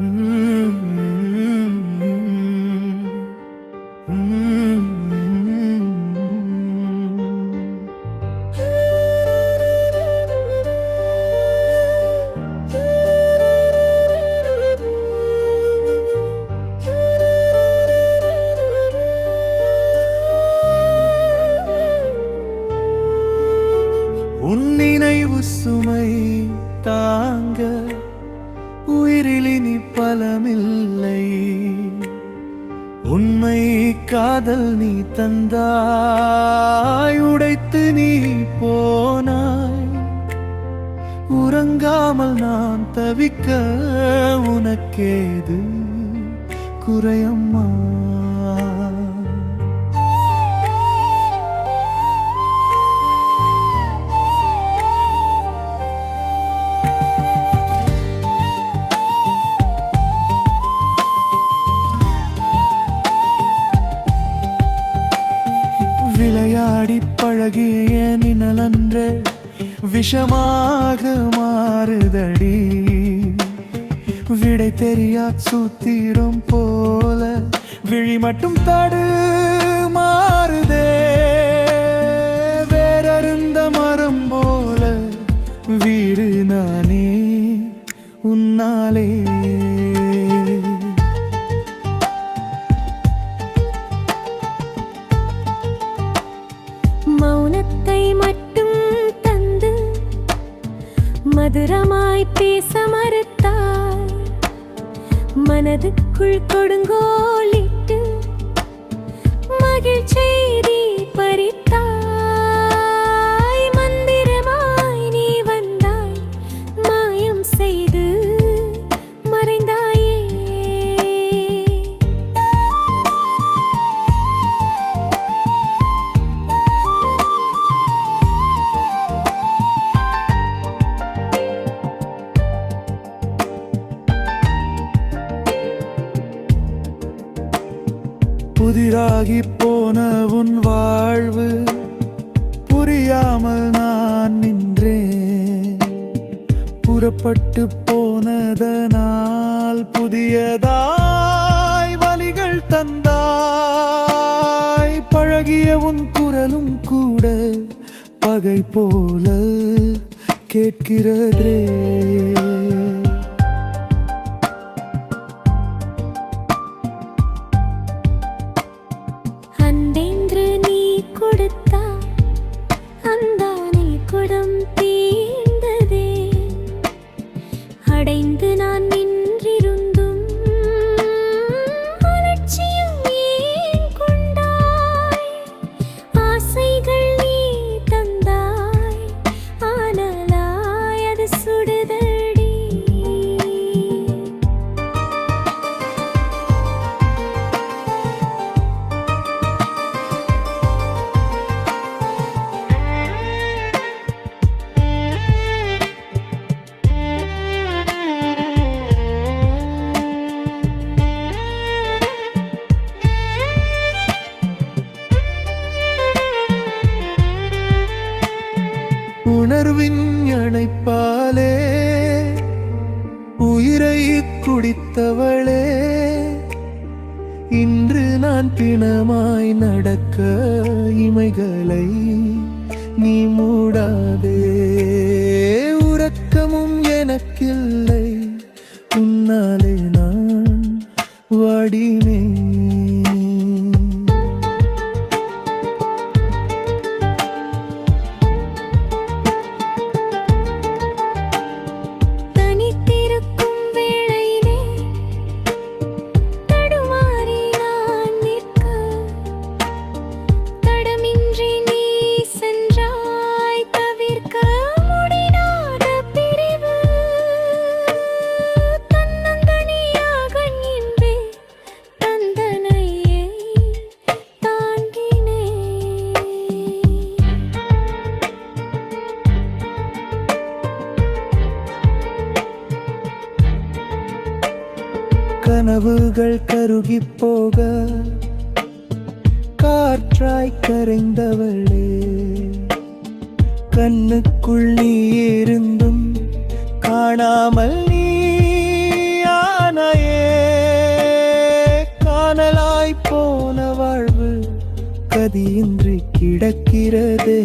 உன் நினைவு சுமை தாங்க உயிரில் இனி பலமில்லை. உண்மை காதல் நீ தந்தாய். உடைத்து நீ போனாய். உறங்காமல் நான் தவிக்க உனக்கேது குறையம்மா? விளையாடி பழகிய நிழலன்று விஷமாக மாறுதடி. விடை தெரியா சூத்திரம் போல விழி மட்டும் தடு மாறுதே. வேறருந்த மரம் போல வீடு நானே உன்னாலே மதுரமாய் பேச மறுத்தாய் மனதுக்குள் கொடுங்கோலிட்டு மகிழ்ச்செய்தி புதிராகி போன உன் வாழ்வு. புரியாமல் நான் நின்றேன். புறப்பட்டு போனதனால் புதியதாய் வழிகள் தந்தாய். பழகிய உன் குரலும் கூட பகை போல கேட்கிறதே. அந்தானே தீர்ந்ததே. அடைந்து நான் உயிரை குடித்தவளே இன்று நான் பிணமாய் நடக்க இமைகளை கனவுகள் கருகி போக காற்றாய் கரைந்தவளே. கண்ணுக்குள் நீ இருந்தும் காணாமல் நீ ஆனையே. காணலாய் போன வாழ்வு கதியின்றி கிடக்கிறதே.